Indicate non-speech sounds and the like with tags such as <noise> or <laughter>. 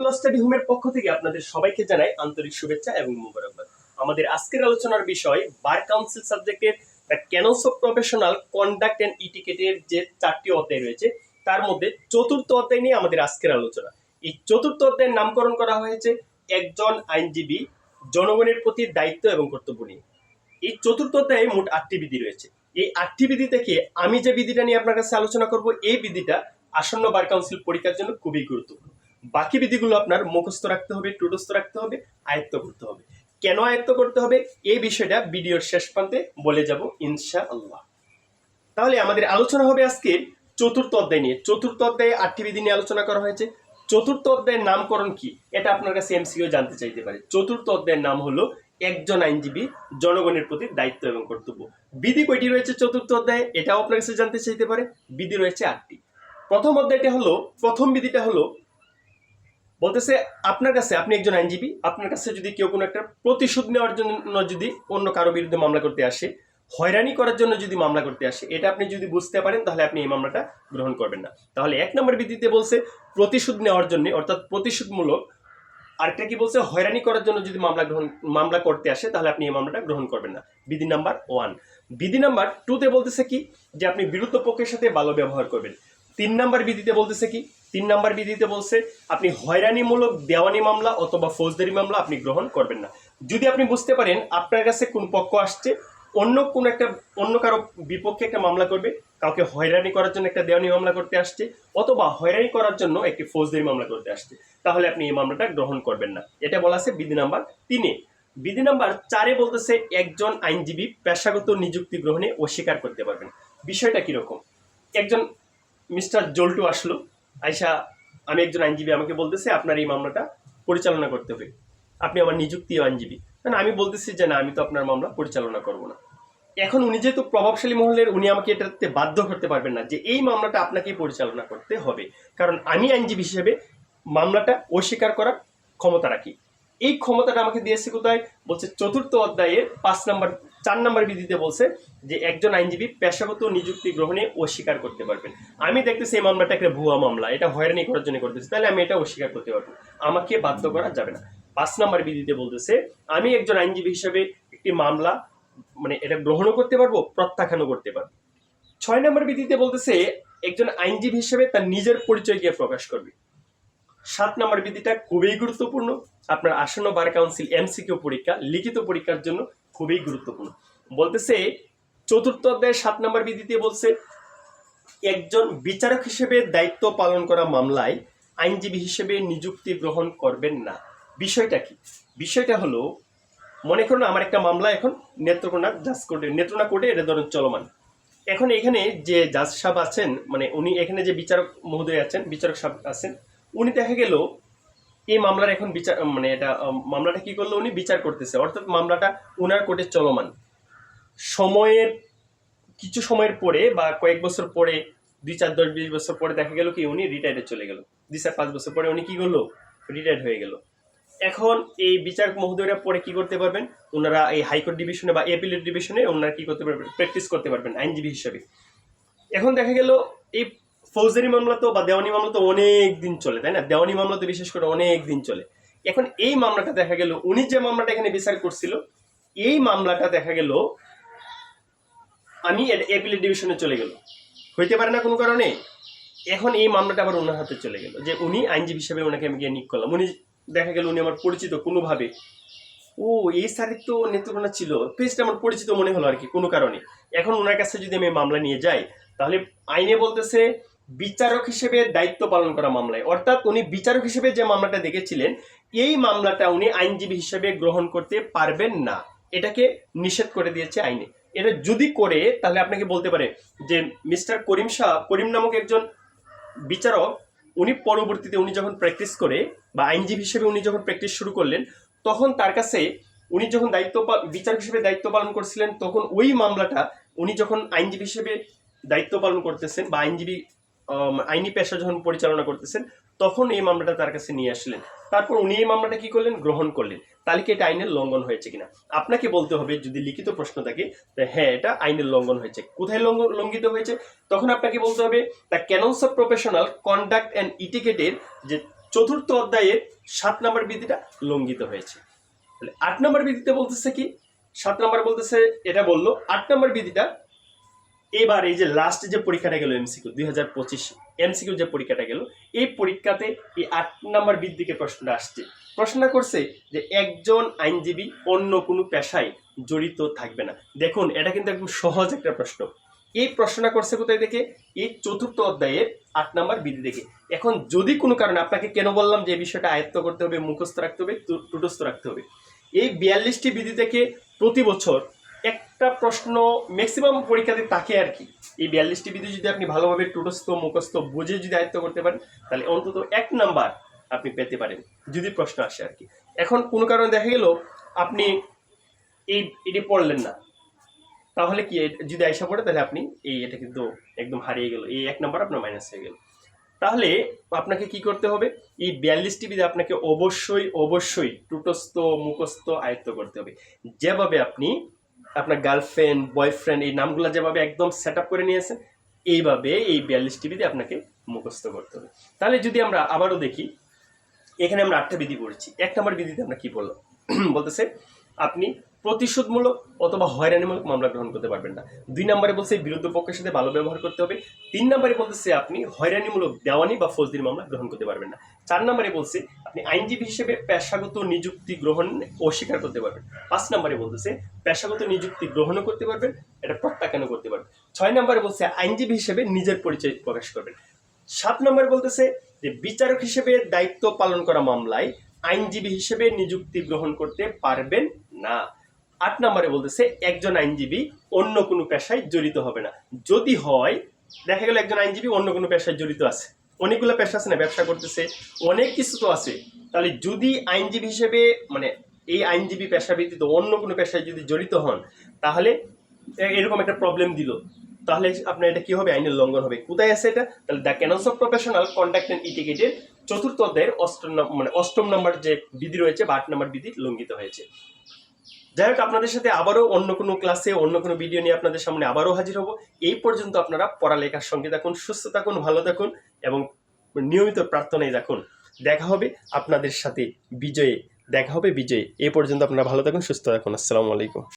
Study হোমের পক্ষ থেকে আপনাদের সবাইকে জানাই আন্তরিক শুভেচ্ছা এবং মোবারকবাদ। আমাদের আজকের আলোচনার বিষয় বার কাউন্সিল সাবজেক্টের the canons of professional conduct and ইটিকেটের যে চারটি অধ্যায় রয়েছে, তার মধ্যে চতুর্থ অধ্যায় নিয়ে আমাদের আজকের আলোচনা। এই চতুর্থ অধ্যায়ের নামকরণ করা হয়েছে একজন আইনজীবী জনগণের প্রতি দায়িত্ব এবং কর্তব্য নিয়ে। এই চতুর্থ অধ্যায়ে মোট আটটি বিধি রয়েছে। এই আটটি বিধি থেকে আমি যে বিধিটা নিয়ে আপনার কাছে আলোচনা করব, এই বিধিটা আসন্ন বার কাউন্সিল পরীক্ষার জন্য খুবই গুরুত্বপূর্ণ। বাকি বিধিগুলো আপনার মুখস্থ রাখতে হবে, টুটস্থ রাখতে হবে, আয়ত্ত করতে হবে। কেন আয়ত্ত করতে হবে? এই বিষয়টা ভিডিওর শেষ প্রান্তে বলে যাব ইনশা আল্লাহ তাহলে আমাদের আলোচনা হবে আজকে চতুর্থ অধ্যায় নিয়ে। চতুর্থ অধ্যায়ে আটটি বিধি নিয়ে আলোচনা করা হয়েছে। চতুর্থ অধ্যায়ের নামকরণ কি? এটা আপনার কাছে এমসিও জানতে চাইতে পারে। চতুর্থ অধ্যায়ের নাম হলো একজন আইনজীবী জনগণের প্রতি দায়িত্ব এবং কর্তব্য। বিধি কয়টি রয়েছে চতুর্থ অধ্যায়ে? এটাও আপনার কাছে জানতে চাইতে পারে। বিধি রয়েছে আটটি। প্রথম অধ্যায়টা হলো প্রথম বিধিটা হলো বলতেছে, আপনার কাছে, আপনি একজন আইনজীবী, আপনার কাছে যদি কেউ কোনো একটা প্রতিশোধ নেওয়ার জন্য, যদি অন্য কারও বিরুদ্ধে মামলা করতে আসে, হয়রানি করার জন্য যদি মামলা করতে আসে, এটা আপনি যদি বুঝতে পারেন, তাহলে আপনি এই মামলাটা গ্রহণ করবেন না। তাহলে এক নম্বর বিধিতে বলছে, প্রতিশোধ নেওয়ার জন্য, অর্থাৎ প্রতিশোধমূলক, আরেকটা কি বলছে, হয়রানি করার জন্য যদি মামলা গ্রহণ, মামলা করতে আসে, তাহলে আপনি এই মামলাটা গ্রহণ করবেন না। বিধি নাম্বার ওয়ান। বিধি নাম্বার টুতে বলতেছে কি, যে আপনি বিরুদ্ধ পক্ষের সাথে ভালো ব্যবহার করবেন। তিন নাম্বার বিধিতে বলতেছে কি তিন নাম্বার বিধিতে বলছে, আপনি হয়রানিমূলক দেওয়ানি মামলা অথবা ফৌজদারি মামলা আপনি গ্রহণ করবেন না। যদি আপনি বুঝতে পারেন আপনার কাছে কোন পক্ষ আসছে, অন্য কোন একটা, অন্য কারও বিপক্ষে একটা মামলা করবে, কাউকে হয়রানি করার জন্য একটা দেওয়ানি মামলা করতে আসছে, অথবা হয়রানি করার জন্য একটি ফৌজদারি মামলা করতে আসছে, তাহলে আপনি এই মামলাটা গ্রহণ করবেন না। এটা বলা আছে বিধি নাম্বার তিনে। বিধি নাম্বার চারে বলতেছে, একজন আইনজীবী পেশাগত নিযুক্তি গ্রহণে অস্বীকার করতে পারবেন। বিষয়টা কীরকম? একজন মিস্টার জল্টু আসলো আইসা আমি একজন আইনজীবী, আমাকে বলতেছে, আপনার এই মামলাটা পরিচালনা করতে হবে। আপনি আমার নিযুক্তি আইনজীবী। মানে আমি বলতেছি যে, না, আমি তো আপনার মামলা পরিচালনা করব না। এখন উনি যেহেতু প্রভাবশালী মহলের, উনি আমাকে এটাতে বাধ্য করতে পারবেন না যে, এই মামলাটা আপনাকে পরিচালনা করতে হবে। কারণ আমি আইনজীবী হিসেবে মামলাটা অস্বীকার করার ক্ষমতা রাখি। এই ক্ষমতাটা আমাকে দিয়েছে কোথায়? বলছে চতুর্থ অধ্যায়ে পাঁচ নাম্বার, চার নাম্বার বিধিতে বলছে যে একজন আইনজীবী পেশাগত নিযুক্তি গ্রহণে অস্বীকার করতে পারবেন। আমি দেখতেছি এই মামলাটা একটা ভুয়া মামলা, এটা হয়রানি করার জন্য করতেছি, তাহলে আমি এটা অস্বীকার করতে পারব। আমাকে বাধ্য করা যাবে না। পাঁচ নাম্বার বিধিতে বলতেছে, আমি একজন আইনজীবী হিসেবে একটি মামলা মানে এটা গ্রহণও করতে পারব, প্রত্যাখ্যানও করতে পারব। ছয় নম্বর বিধিতে বলতেছে, একজন আইনজীবী হিসেবে তার নিজের পরিচয় গিয়ে প্রকাশ করবে। সাত নম্বর বিধিটা খুবই গুরুত্বপূর্ণ। আপনার আসন্ন বার কাউন্সিল এমসিকিউ পরীক্ষা, লিখিত পরীক্ষার জন্য খুবই গুরুত্বপূর্ণ। বলতেছে, চতুর্থ অধ্যায়ের সাত নম্বর বিধিতে বলছে, একজন বিচারক হিসেবে দায়িত্ব পালন করা মামলায় আইনজীবী হিসেবে নিযুক্তি গ্রহণ করবেন না। বিষয়টা কি? বিষয়টা হলো, মনে করুন আমার একটা মামলা এখন নেত্রকোনা জাজ কোর্টে নেত্রকোনা কোর্টে এটা ধরুন চলমান। এখন এখানে যে জাজ সাহেব আছেন মানে উনি এখানে যে বিচারক মহোদয় আছেন, বিচারক সাহেব আছেন উনি দেখা গেল, এই মামলার এখন বিচার মানে এটা মামলাটা কি করল উনি? বিচার করতেছে। অর্থাৎ মামলাটা উনার কোর্টে চলমান। সময়ের, কিছু সময়ের পরে বা কয়েক বছর পরে, দুই চার দশ বিশ বছর পরে দেখা গেল কি উনি রিটায়ার্ডে চলে গেল। দুই চার পাঁচ বছর পরে উনি কি করল? রিটায়ার্ড হয়ে গেল। এখন এই বিচারক মহোদয়রা পরে কি করতে পারবেন? ওনারা এই হাইকোর্ট ডিভিশনে বা এপিলেট ডিভিশনে ওনারা কি করতে পারবেন? প্র্যাকটিস করতে পারবেন, আইনজীবী হিসাবে। এখন দেখা গেল, এই ফৌজদারি মামলা তো বা দেওয়ানি মামলা তো অনেক দিন চলে, তাই না? দেওয়ানি মামলা তো বিশেষ করে অনেক দিন চলে। এখন এই মামলাটা দেখা গেল, উনি যে মামলাটা এখানে বিচার করছিল, এই মামলাটা দেখা গেল, আমি এপিলেট ডিভিশনে চলে গেল। হইতে পারে না কোনো কারণে, এখন এই মামলাটা আবার ওনার হাতে চলে গেল, যে উনি আইনজীবী হিসেবে ওনাকে আমি গিয়ে নিক করলাম। উনি দেখা গেল উনি আমার পরিচিত কোনোভাবে। ও, এই স্যারের তো নেত্রকোনা ছিল ফেসটা আমার পরিচিত মনে হলো আর কি, কোনো কারণে। এখন ওনার কাছে যদি আমি মামলা নিয়ে যাই, তাহলে আইনে বলতেছে বিচারক হিসেবে দায়িত্ব পালন করা মামলায়। অর্থাৎ উনি বিচারক হিসেবে যে মামলাটা দেখেছিলেন, এই মামলাটা উনি আইনজীবী হিসেবে গ্রহণ করতে পারবেন না। এটাকে নিষেধ করে দিয়েছে আইনে। এটা যদি করে, তাহলে আপনাকে বলতে পারে যে মিস্টার করিম শাহ, করিম নামক একজন বিচারক, উনি পরবর্তীতে উনি যখন প্র্যাকটিস করে, বা আইনজীবী হিসেবে উনি যখন প্র্যাকটিস শুরু করলেন, তখন তার কাছে উনি যখন দায়িত্ব বিচারক হিসেবে দায়িত্ব পালন করছিলেন, তখন ওই মামলাটা উনি যখন আইনজীবী হিসেবে দায়িত্ব পালন করতেছেন, বা আইনজীবী আইনি পেশা যখন পরিচালনা করতেছেন, তখন এই মামলাটা তার কাছে নিয়ে আসলেন। তারপর উনি এই মামলাটা কি করলেন? গ্রহণ করলেন। তাহলে কি এটা আইনের লঙ্ঘন হয়েছে কিনা? আপনাকে বলতে হবে, যদি লিখিত প্রশ্ন থাকে হ্যাঁ এটা আইনের লঙ্ঘন হয়েছে। কোথায় লঙ্ঘ- লঙ্ঘিত হয়েছে? তখন আপনাকে বলতে হবে, the canons of professional conduct and ইটিকেটের যে চতুর্থ অধ্যায়ের সাত নম্বর বিধিটা লঙ্ঘিত হয়েছে। আট নম্বর বিধিতে বলতেছে কি? সাত নম্বর বলতেছে, এটা বলল, আট নম্বর বিধিটা এবার এই যে লাস্ট যে পরীক্ষাটা গেল এমসিকিউ দুই হাজার পঁচিশ এমসিকিউ যে পরীক্ষাটা গেল, এই পরীক্ষাতে এই আট নম্বর বিদ্যুকে প্রশ্নটা আসছে। প্রশ্ন করছে যে একজন আইনজীবী অন্য কোনো পেশায় জড়িত থাকবে না। দেখুন, এটা কিন্তু একদম সহজ একটা প্রশ্ন। এই প্রশ্নটা করছে কোথায় দেখে এই চতুর্থ অধ্যায়ের আট নম্বর বিধি দেখে এখন যদি কোনো কারণে আপনাকে কেন বললাম যে এই বিষয়টা আয়ত্ত করতে হবে, মুখস্থ রাখতে হবে টুটস্থ রাখতে হবে? এই বিয়াল্লিশটি বিধি থেকে প্রতি বছর একটা প্রশ্ন ম্যাক্সিমাম পরীক্ষাতে থাকে আর কি। এই বিয়াল্লিশটি বিধি যদি আপনি ভালোভাবে টুটস্থ, মুখস্থ বুঝে যদি আয়ত্ত করতে পারেন, তাহলে অন্তত এক নাম্বার আপনি পেতে পারেন, যদি প্রশ্ন আসে আর কি। এখন কোনো কারণে দেখা গেল, আপনি এই, এটি পড়লেন না। তাহলে কি যদি আইসা পড়ে, তাহলে আপনি এই, এটা কিন্তু একদম হারিয়ে গেল। এই এক নাম্বার আপনার মাইনাস হয়ে গেল। তাহলে আপনাকে কি করতে হবে? এই বিয়াল্লিশটি বিধি আপনাকে অবশ্যই অবশ্যই টুটস্থ, মুখস্থ আয়ত্ত করতে হবে। যেভাবে আপনি আপনার গার্লফ্রেন্ড বয়ফ্রেন্ড এই নামগুলো যেভাবে একদম সেট আপ করে নিয়েছেন, এইভাবে এই বিয়াল্লিশটি বিধি আপনাকে মুখস্থ করতে হবে। তাহলে যদি আমরা আবারও দেখি, এখানে আমরা আটটা বিধি পড়েছি। এক নম্বর বিধিতে আমরা কি বললাম? <clears throat> বলতেছে, আপনি প্রতিশোধমূলক অথবা হয়রানিমূলক মামলা গ্রহণ করতে পারবেন না। দুই নম্বরে বলছে, বিরুদ্ধ পক্ষের সাথে ভালো ব্যবহার করতে হবে। তিন নম্বরে বলতেছে, আপনি হয়রানিমূলক দেওয়ানি বা ফৌজদারি মামলা গ্রহণ করতে পারবেন না। চার নম্বরে বলছে, আপনি আইনজীবী হিসেবে পেশাগত নিযুক্তি গ্রহণ অস্বীকার করতে পারবেন। পাঁচ নম্বরে বলতেছে, পেশাগত নিযুক্তি গ্রহণও করতে পারবেন, এটা প্রত্যাখ্যানও করতে পারবেন। ছয় নম্বরে বলছে, আইনজীবী হিসেবে নিজের পরিচয় প্রকাশ করবেন। সাত নম্বরে বলতেছে যে, বিচারক হিসেবে দায়িত্ব পালন করা মামলায় আইনজীবী হিসেবে নিযুক্তি গ্রহণ করতে পারবেন না। আট নম্বরে বলতেছে, একজন আইনজীবী অন্য কোনো পেশায় জড়িত হবে না। যদি হয়, দেখা গেল একজন আইনজীবী অন্য কোনো পেশায় জড়িত আছে। অনেকগুলো পেশা আছে না, ব্যবসা করতেছে, অনেক কিছু তো আছে। তাহলে যদি আইনজীবী হিসেবে মানে এই আইনজীবী পেশা ব্যতীত অন্য কোনো পেশায় যদি জড়িত হন, তাহলে এরকম একটা প্রবলেম দিল। তাহলে আপনার এটা কি হবে? আইনের লঙ্ঘন হবে। কোথায় আছে এটা? তাহলে the canons of professional conduct and ইটিকেটের চতুর্থ অধ্যায়ের অষ্টম মানে অষ্টম নম্বর যে বিধি রয়েছে বা আট নম্বর বিধি লঙ্ঘিত হয়েছে। যাই হোক, আপনাদের সাথে আবারও অন্য কোনো ক্লাসে অন্য কোনো ভিডিও নিয়ে আপনাদের সামনে আবারও হাজির হব। এই পর্যন্ত আপনারা পড়ালেখার সঙ্গে থাকুন, সুস্থ থাকুন, ভালো থাকুন এবং নিয়মিত প্রার্থনায় থাকুন। দেখা হবে আপনাদের সাথে বিজয়ে, দেখা হবে বিজয়ে। এ পর্যন্ত আপনারা ভালো থাকুন, সুস্থ থাকুন। আসসালামু আলাইকুম।